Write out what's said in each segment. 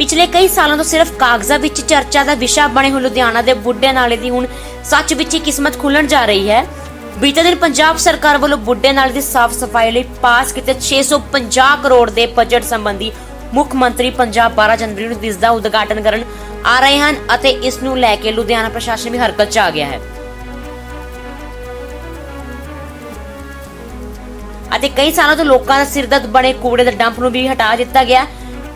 ਪਿਛਲੇ ਕਈ ਸਾਲਾਂ ਤੋਂ ਸਿਰਫ ਕਾਗਜ਼ਾਂ ਵਿੱਚ ਚਰਚਾ ਦਾ ਵਿਸ਼ਾ ਬਣੇ ਹੋਏ ਲੁਧਿਆਣਾ ਦੇ ਬੁੱਢੇ ਨਾਲੇ ਦੀ ਹੁਣ ਸੱਚ ਵਿੱਚ ਹੀ ਕਿਸਮਤ ਖੁੱਲਣ ਜਾ ਰਹੀ ਹੈ। ਬੀਤੇ ਦਿਨ ਪੰਜਾਬ ਸਰਕਾਰ ਵੱਲੋਂ ਬੁੱਢੇ ਨਾਲੇ ਦੀ ਸਾਫ਼ ਸਫ਼ਾਈ ਲਈ ਪਾਸ ਕੀਤੇ 650 ਕਰੋੜ ਦੇ ਬਜਟ ਸੰਬੰਧੀ ਮੁੱਖ ਮੰਤਰੀ ਪੰਜਾਬ 12 ਜਨਵਰੀ ਨੂੰ ਇਸ ਦਾ ਉਦਘਾਟਨ ਕਰਨ ਆ ਰਹੇ ਹਨ ਅਤੇ ਇਸ ਨੂੰ ਲੈ ਕੇ ਲੁਧਿਆਣਾ ਪ੍ਰਸ਼ਾਸਨ ਵੀ ਹਰਕਤ 'ਚ ਆ ਗਿਆ ਹੈ। ਅਤੇ ਕਈ ਸਾਲਾਂ ਤੋਂ ਲੋਕਾਂ ਦਾ ਸਿਰਦਰਦ ਬਣੇ ਕੂੜੇ ਦੇ ਡੰਪ ਨੂੰ ਵੀ ਹਟਾ ਦਿੱਤਾ ਗਿਆ।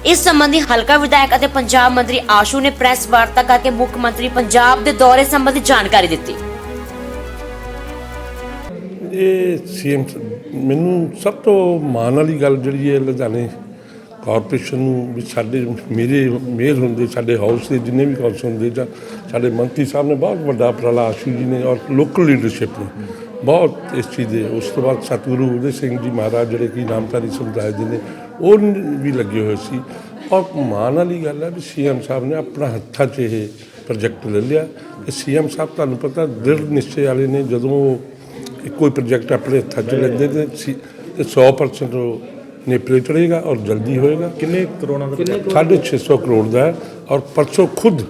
ਇਸ ਸੰਬੰਧੀ ਹਲਕਾ ਵਿਧਾਇਕ ਅਤੇ ਪੰਜਾਬ ਮੰਤਰੀ ਆਸ਼ੂ ਨੇ ਪ੍ਰੈਸ ਵਾਰਤਾ ਕਰਕੇ ਮੁੱਖ ਮੰਤਰੀ ਪੰਜਾਬ ਦੇ ਦੌਰੇ ਸੰਬੰਧੀ ਜਾਣਕਾਰੀ ਦਿੱਤੀ। ਇਹ ਸੀਐਮ ਮੈਨੂੰ ਸਭ ਤੋਂ ਮਾਣ ਵਾਲੀ ਗੱਲ ਜਿਹੜੀ ਹੈ ਲੁਧਿਆਣੇ ਕਾਰਪੋਰੇਸ਼ਨ ਨੂੰ ਵੀ ਸਾਡੇ ਮੇਰੇ ਮੇਅਰ ਹੁੰਦੇ, ਸਾਡੇ ਹਾਊਸ ਦੇ ਜਿੰਨੇ ਵੀ ਕੌਂਸਲ ਹੁੰਦੇ ਜਾਂ ਸਾਡੇ ਮੰਤਰੀ ਸਾਹਿਬ ਨੇ ਬਹੁਤ ਵੱਡਾ ਉਪਰਾਲਾ ਆਸ਼ੂ ਜੀ ਨੇ ਔਰ ਲੋਕਲ ਲੀਡਰਸ਼ਿਪ ਨੇ। ਬਹੁਤ ਇਸ ਚੀਜ਼ ਦੇ ਉਸ ਤੋਂ ਬਾਅਦ ਸਤਿਗੁਰੂ ਉਦੇ ਸਿੰਘ ਜੀ ਮਹਾਰਾਜ ਜਿਹੜੇ ਕਿ ਨਾਮਧਾਰੀ ਸਮੁਦਾਇ ਦੇ ਨੇ ਉਹ ਵੀ ਲੱਗੇ ਹੋਏ ਸੀ। ਔਰ ਮਾਣ ਵਾਲੀ ਗੱਲ ਹੈ ਵੀ ਸੀਐਮ ਸਾਹਿਬ ਨੇ ਆਪਣਾ ਹੱਥਾਂ 'ਚ ਇਹ ਪ੍ਰੋਜੈਕਟ ਲੈ ਲਿਆ। ਤੇ ਸੀਐਮ ਸਾਹਿਬ ਤੁਹਾਨੂੰ ਪਤਾ ਦ੍ਰਿੜ ਨਿਸ਼ਚੇ ਵਾਲੇ ਨੇ ਜਦੋਂ ਕੋਈ ਪ੍ਰੋਜੈਕਟ ਆਪਣੇ ਹੱਥਾਂ 'ਚ ਲੈਂਦੇ ਤੇ ਸੀ- ਤੇ 100% ਉਹ ਨੇਪਰੇ ਚੜੇਗਾ ਔਰ ਜਲਦੀ ਹੋਏਗਾ। ਕਿੰਨੇ ਕਰੋੜਾਂ ਦਾ ਸਾਢੇ 600 ਕਰੋੜ ਦਾ ਔਰ ਪਰਸੋਂ ਖੁਦ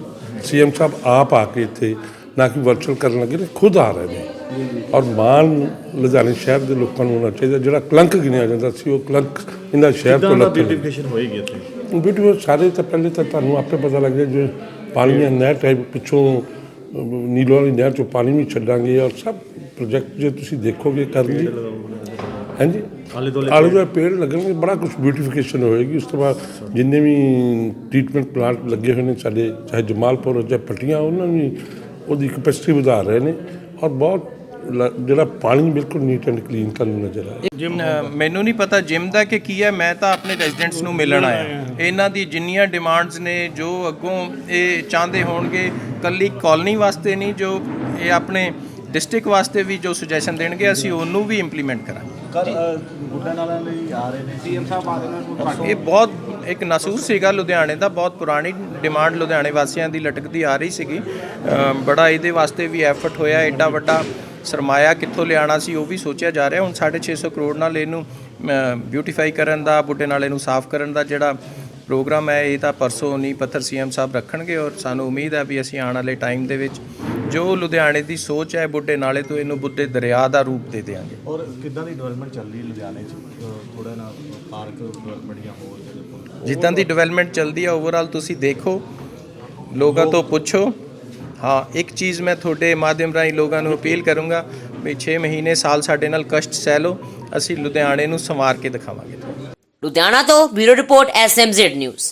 ਸੀਐਮ ਸਾਹਿਬ ਆਪ ਆ ਕੇ ਇੱਥੇ ਨਾ ਕਿ ਵਰਚੁਅਲ ਕਰਨ ਲੱਗੇ ਨੇ ਖੁਦ ਆ ਰਹੇ ਨੇ। ਔਰ ਮਾਨ ਲੁਧਿਆਣੇ ਸ਼ਹਿਰ ਦੇ ਲੋਕਾਂ ਨੂੰ ਹੋਣਾ ਚਾਹੀਦਾ ਜਿਹੜਾ ਕਲੰਕ ਗਿਣਿਆ ਜਾਂਦਾ ਸੀ ਉਹ ਕਲੰਕ ਇਹਨਾਂ ਸ਼ਹਿਰ ਤੋਂ ਲੱਥ ਬਿਊਟੀਫਿਕੇਸ਼ਨ ਹੋਏਗੀ ਇੱਥੇ? ਸਾਰੇ ਤਾਂ ਪਹਿਲੇ ਤਾਂ ਤੁਹਾਨੂੰ ਆਪੇ ਪਤਾ ਲੱਗ ਗਿਆ ਜੋ ਪਾਣੀਆਂ ਨਹਿਰ ਟਾਈਪ ਪਿੱਛੋਂ ਨੀਲੋਂ ਵਾਲੀ ਨਹਿਰ ਚੋਂ ਪਾਣੀ ਵੀ ਛੱਡਾਂਗੇ ਔਰ ਸਭ ਪ੍ਰੋਜੈਕਟ ਜੇ ਤੁਸੀਂ ਦੇਖੋਗੇ ਕਰਨਗੇ। ਹਾਂਜੀ? ਆਲੇ ਦੁਆਲੇ ਪੇੜ। ਲੱਗਣਗੇ ਬੜਾ ਕੁਝ ਬਿਊਟੀਫਿਕੇਸ਼ਨ ਹੋਏਗੀ। ਉਸ ਤੋਂ ਬਾਅਦ ਜਿੰਨੇ ਵੀ ਟ੍ਰੀਟਮੈਂਟ ਪਲਾਂਟ ਲੱਗੇ ਹੋਏ ਨੇ ਸਾਡੇ ਚਾਹੇ ਜਮਾਲਪੁਰ ਚਾਹੇ ਪਟੀਆਂ ਉਹਨਾਂ ਨੂੰ ਵੀ ਉਹਦੀ ਕਪੈਸਿਟੀ ਵਧਾ ਰਹੇ ਨੇ ਔਰ ਬਹੁਤ ਜਿਹੜਾ ਪਾਣੀ ਬਿਲਕੁਲ ਨੀਟ ਐਂਡ ਕਲੀਨ ਤੁਹਾਨੂੰ ਨਜ਼ਰ ਆਏ ਜਿਮ ਮੈਨੂੰ ਨਹੀਂ ਪਤਾ ਜਿਮ ਦਾ ਕਿ ਕੀ ਹੈ ਮੈਂ ਤਾਂ ਆਪਣੇ ਰੈਜ਼ੀਡੈਂਟਸ ਨੂੰ ਮਿਲਣ ਆਇਆ। ਇਹਨਾਂ ਦੀ ਜਿੰਨੀਆਂ ਡਿਮਾਂਡਸ ਨੇ ਜੋ ਅੱਗੋਂ ਇਹ ਚਾਹੁੰਦੇ ਹੋਣਗੇ ਕੱਲੀ ਕਾਲਨੀ ਵਾਸਤੇ ਨਹੀਂ ਜੋ ਇਹ ਆਪਣੇ ਡਿਸਟ੍ਰਿਕਟ ਵਾਸਤੇ ਵੀ ਜੋ ਸੁਜੈਸ਼ਨ ਦੇਣਗੇ ਅਸੀਂ ਉਹਨੂੰ ਵੀ ਇੰਪਲੀਮੈਂਟ ਕਰਾਂਗੇ। ਕਦ ਗੁੱਡਾ ਨਾਲਾਂ ਲਈ ਆ ਰਹੇ ਨੇ। ਸੀਐਮ ਸਾਹਿਬ ਆ ਰਹੇ ਨੇ ਇਹ ਬਹੁਤ ਇੱਕ ਨਸੂਰ ਸੀਗਾ ਲੁਧਿਆਣੇ ਦਾ ਬਹੁਤ ਪੁਰਾਣੀ ਡਿਮਾਂਡ ਲੁਧਿਆਣੇ ਵਾਸੀਆਂ ਦੀ ਲਟਕਦੀ ਆ ਰਹੀ ਸੀਗੀ। ਬੜਾ ਇਹਦੇ ਵਾਸਤੇ ਵੀ ਐਫਰਟ ਹੋਇਆ ਐਡਾ ਵੱਡਾ ਸਰਮਾਇਆ ਕਿੱਥੋਂ ਲਿਆਣਾ ਸੀ ਉਹ ਵੀ ਸੋਚਿਆ ਜਾ ਰਿਹਾ। ਹੁਣ 650 ਕਰੋੜ ਨਾਲ ਇਹਨੂੰ ਬਿਊਟੀਫਾਈ ਕਰਨ ਦਾ ਬੁੱਢੇ ਨਾਲੇ ਨੂੰ ਸਾਫ਼ ਕਰਨ ਦਾ ਜਿਹੜਾ ਪ੍ਰੋਗਰਾਮ ਹੈ ਇਹ ਤਾਂ ਪਰਸੋਂ ਨਹੀਂ ਪੱਥਰ ਸੀਐਮ ਸਾਹਿਬ ਰੱਖਣਗੇ ਔਰ ਸਾਨੂੰ ਉਮੀਦ ਹੈ ਵੀ ਅਸੀਂ ਆਉਣ ਵਾਲੇ ਟਾਈਮ ਦੇ ਵਿੱਚ ਜੋ ਲੁਧਿਆਣੇ ਦੀ ਸੋਚ ਹੈ ਬੁੱਢੇ ਨਾਲੇ ਤੋਂ ਇਹਨੂੰ ਬੁੱਢੇ ਦਰਿਆ ਦਾ ਰੂਪ ਦੇ ਦੇਵਾਂਗੇ ਔਰ ਕਿੱਦਾਂ ਦੀ ਡਿਵੈਲਪਮੈਂਟ ਚੱਲ ਰਹੀ ਹੈ ਲੁਧਿਆਣੇ 'ਚ? ਥੋੜਾ ਨਾ ਪਾਰਕ ਡਿਵੈਲਪਮੈਂਟ ਜਾਂ ਹੋਰ ਜਿੱਦਾਂ ਦੀ ਡਿਵੈਲਪਮੈਂਟ ਚੱਲਦੀ ਹੈ ਓਵਰਆਲ ਤੁਸੀਂ ਦੇਖੋ ਲੋਕਾਂ ਤੋਂ ਪੁੱਛੋ। ਹਾਂ ਇੱਕ ਚੀਜ਼ ਮੈਂ ਤੁਹਾਡੇ ਮਾਧਿਅਮ ਰਾਹੀਂ ਲੋਕਾਂ ਨੂੰ ਅਪੀਲ ਕਰੂੰਗਾ ਵੀ 6 ਮਹੀਨੇ ਸਾਲ ਸਾਡੇ ਨਾਲ ਕਸ਼ਟ ਸਹਿ ਲਓ ਅਸੀਂ ਲੁਧਿਆਣੇ ਨੂੰ ਸੰਵਾਰ ਕੇ ਦਿਖਾਵਾਂਗੇ। ਲੁਧਿਆਣਾ ਤੋਂ ਬਿਊਰੋ ਰਿਪੋਰਟ ਐਸਐਮਜ਼ੈਡ ਨਿਊਜ਼